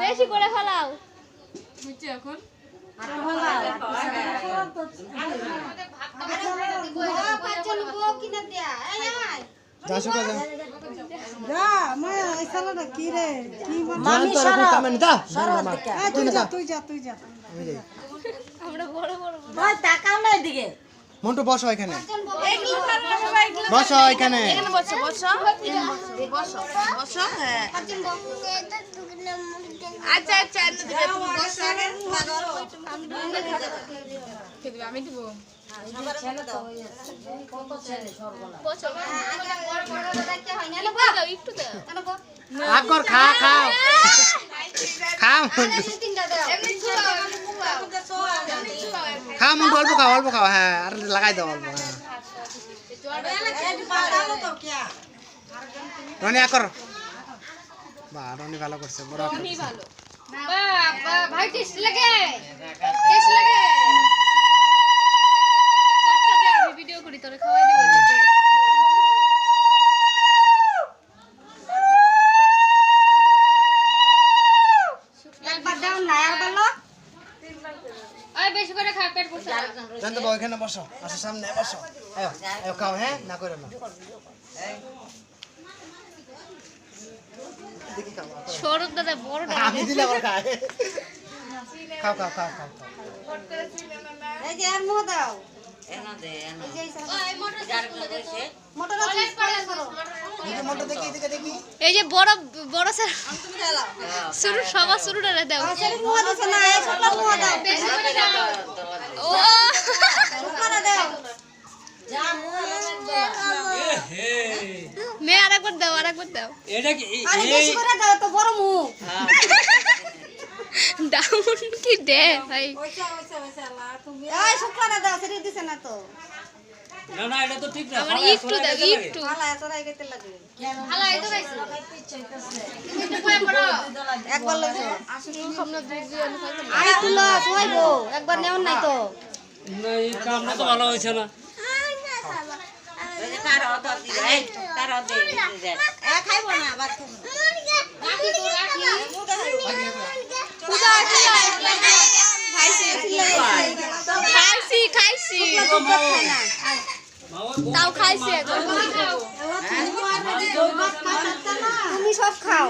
বেশি করে ফেলাও যা শুকা যা যা মায়া এই শালাটা কি রে কি মানে মামি সারা কামেন যা। এই, তুই যা তুই যা তুই যা। আমি যাই। আমরা বড় বড় ওই তাকাও না এদিকে। মন্টু বসো এখানে। বসো এখানে বসো বসো। বসো বসো হ্যাঁ। আচ্ছা আচ্ছা আচ্ছা তুমি বসো। আমি দিব। বছর একটু দাও আগর খা খাও খা মন্টু খা অল্প খাও অল্প খাও। হ্যাঁ আর লাগাই দাও অল্প। হ্যাঁ রনি আকর বা রনি ভালো করছে বড়। ভালো। ভাই টেস্ট লাগে। করে খা পেট পুষা জানতো বাবু এখানে বসো আসো সামনে বসো। আয়ো আয়ো খাও হ্যাঁ? না করে না। খাও সৌরভ দাদা বড়টা আমি দিলে আবার খায় খাও। খাও খাও খাও খাও। এই যে আর মোহ দাও। এনো দে এনো। এই যে মোটর মোটর করো দেখি মন্টু দেখি এদিকে দেখি। এই যে বড় বড় স্যার শুরু সবার শুরুটা দাও। দিছ না এই দাও। ও করে দাও। মে আরেকবার দাও আরে তো বড় মুখ। ডাউন কি দে ভাই। এই শুক্লারা দাও সেটা দিছে না তো। আমার একটু দাও একটু। ভালো এত রাই গেতে লাগে। হালা এতো গাইছি একবার লইছো আমরা দুই দুই অনুপাত আরে তুলো শুয়াইবো একবার নেও নাই তো। ওই যে তার অত দিবে এই তার অত দে এ না বাদ খাইছি খাইছি। খাইছি তাও খাইছে? এখন তুমি সব খাও।